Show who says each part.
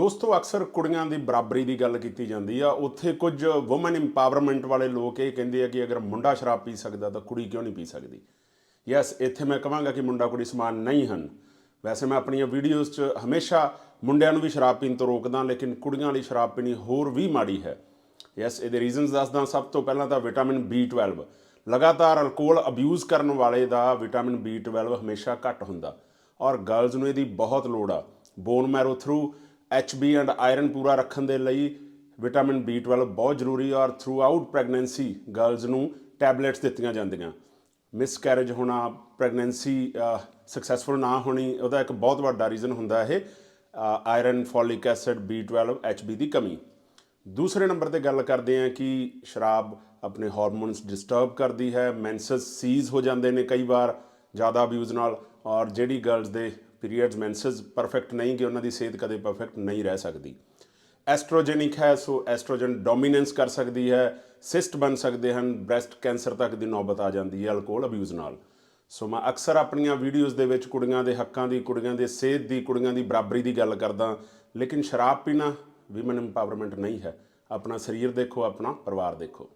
Speaker 1: ਦੋਸਤੋ, ਅਕਸਰ ਕੁੜੀਆਂ ਦੀ ਬਰਾਬਰੀ ਦੀ ਗੱਲ ਕੀਤੀ ਜਾਂਦੀ ਆ। ਉੱਥੇ ਕੁਝ ਔਮਨ ਇੰਪਾਵਰਮੈਂਟ ਵਾਲੇ ਲੋਕ ਇਹ ਕਹਿੰਦੇ ਆ ਕਿ ਅਗਰ ਮੁੰਡਾ ਸ਼ਰਾਬ ਪੀ ਸਕਦਾ ਤਾਂ ਕੁੜੀ ਕਿਉਂ ਨਹੀਂ ਪੀ ਸਕਦੀ? ਯੈਸ ਇੱਥੇ ਮੈਂ ਕਹਾਂਗਾ ਕਿ ਮੁੰਡਾ ਕੁੜੀ ਸਮਾਨ ਨਹੀਂ ਹਨ। ਵੈਸੇ ਮੈਂ ਆਪਣੀਆਂ ਵੀਡੀਓਜ਼ 'ਚ ਹਮੇਸ਼ਾ ਮੁੰਡਿਆਂ ਨੂੰ ਵੀ ਸ਼ਰਾਬ ਪੀਣ ਤੋਂ ਰੋਕਦਾ, ਲੇਕਿਨ ਕੁੜੀਆਂ ਲਈ ਸ਼ਰਾਬ ਪੀਣੀ ਹੋਰ ਵੀ ਮਾੜੀ ਹੈ। ਯੈਸ ਇਹਦੇ ਰੀਜ਼ਨਸ ਦੱਸਦਾ। ਸਭ ਤੋਂ ਪਹਿਲਾਂ ਤਾਂ ਵਿਟਾਮਿਨ B12 ਲਗਾਤਾਰ ਅਲਕੋਹਲ ਅਬਿਊਜ਼ ਕਰਨ ਵਾਲੇ ਦਾ ਵਿਟਾਮਿਨ B12 ਹਮੇਸ਼ਾ ਘੱਟ ਹੁੰਦਾ। ਔਰ ਗਰਲਜ਼ ਨੂੰ ਇਹਦੀ ਬਹੁਤ ਲੋੜ ਆ। Bone marrow through HB and iron ਪੂਰਾ ਰੱਖਣ ਦੇ ਲਈ ਵਿਟਾਮਿਨ B12 ਬਹੁਤ ਜ਼ਰੂਰੀ ਔਰ ਥਰੂ ਆਊਟ ਪ੍ਰੈਗਨੈਂਸੀ ਗਰਲਜ਼ ਨੂੰ ਟੈਬਲੇਟਸ ਦਿੱਤੀਆਂ ਜਾਂਦੀਆਂ। ਮਿਸਕੈਰੇਜ ਹੋਣਾ ਪ੍ਰੈਗਨੈਂਸੀ ਸਕਸੈਸਫੁਲ ਨਾ ਹੋਣੀ, ਉਹਦਾ ਇੱਕ ਬਹੁਤ ਵੱਡਾ ਰੀਜ਼ਨ ਹੁੰਦਾ ਇਹ iron folic acid B12 HB ਦੀ ਕਮੀ। ਦੂਸਰੇ ਨੰਬਰ ਤੇ ਗੱਲ ਕਰਦੇ ਹਾਂ ਕਿ ਸ਼ਰਾਬ ਆਪਣੇ ਹਾਰਮੋਨਸ ਡਿਸਟਰਬ ਕਰਦੀ ਹੈ ਮੈਂਸਸ ਸੀਜ਼ ਹੋ ਜਾਂਦੇ ਨੇ ਕਈ ਵਾਰ ਜ਼ਿਆਦਾ ਅਬਿਊਜ਼ ਨਾਲ ਔਰ ਜਿਹੜੀ ਗਰਲਸ ਦੇ ਪੀਰੀਅਡਸ ਮੈਂਸਸ ਪਰਫੈਕਟ ਨਹੀਂ ਕਿ ਉਹਨਾਂ ਦੀ ਸਿਹਤ ਕਦੇ ਪਰਫੈਕਟ ਨਹੀਂ ਰਹਿ ਸਕਦੀ ਐਸਟ੍ਰੋਜੈਨਿਕ ਹੈ ਸੋ ਐਸਟ੍ਰੋਜਨ ਡੋਮੀਨੈਂਸ ਕਰ ਸਕਦੀ ਹੈ ਸਿਸਟ ਬਣ ਸਕਦੇ ਹਨ ਬ੍ਰੈਸਟ ਕੈਂਸਰ ਤੱਕ ਦੀ ਨੌਬਤ ਆ ਜਾਂਦੀ ਹੈ ਅਲਕੋਹਲ ਅਬਿਊਜ਼ ਨਾਲ ਸੋ ਮੈਂ ਅਕਸਰ ਆਪਣੀਆਂ ਵੀਡੀਓਜ਼ ਦੇ ਵਿੱਚ ਕੁੜੀਆਂ ਦੇ ਹੱਕਾਂ ਦੀ ਕੁੜੀਆਂ ਦੇ ਸਿਹਤ ਦੀ ਕੁੜੀਆਂ ਦੀ ਬਰਾਬਰੀ ਦੀ ਗੱਲ ਕਰਦਾ ਲੇਕਿਨ ਸ਼ਰਾਬ ਪੀਣਾ ਵਿਮਨ ਇੰਪਾਵਰਮੈਂਟ ਨਹੀਂ ਹੈ ਆਪਣਾ ਸਰੀਰ ਦੇਖੋ ਆਪਣਾ ਪਰਿਵਾਰ ਦੇਖੋ